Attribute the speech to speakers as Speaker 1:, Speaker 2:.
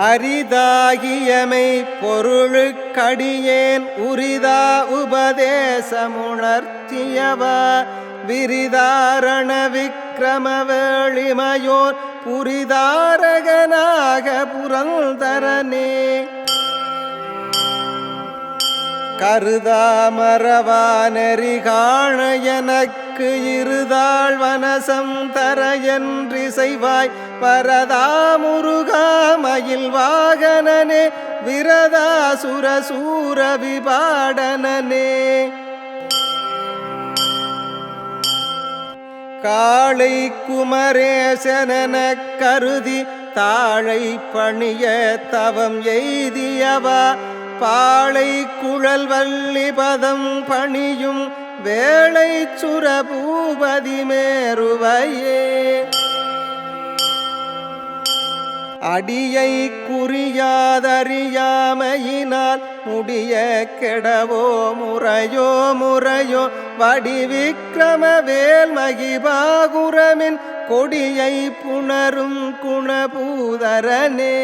Speaker 1: அரிதாகியமை பொருளுக்கடியேன் உரிதா உபதேசமுணர்த்தியவா விரிதாரண விக்கிரம வேளிமையோர் புரிதாரகனாக புரந்தரனே. கருதாமரவானெறி காண எனக்கு இருதாள் வனசம் தர என்று பரதா முருகாமயில் வாகனனே விரதாசுர சூர விபாடனே காளை குமரேசனன கருதி தாழை பணிய தவம் எய்தியவா பாளை குழல் வள்ளி பதம் பணியும் வேளை சுரபூபதி மேருவையே. அடியை குறியாதறியாமையினால் முடிய கெடவோ முறையோ முறையோ வடிவிக்கிரம வேல் மகிபாகுரமின் கொடியை புணரும் குணபூதரனே.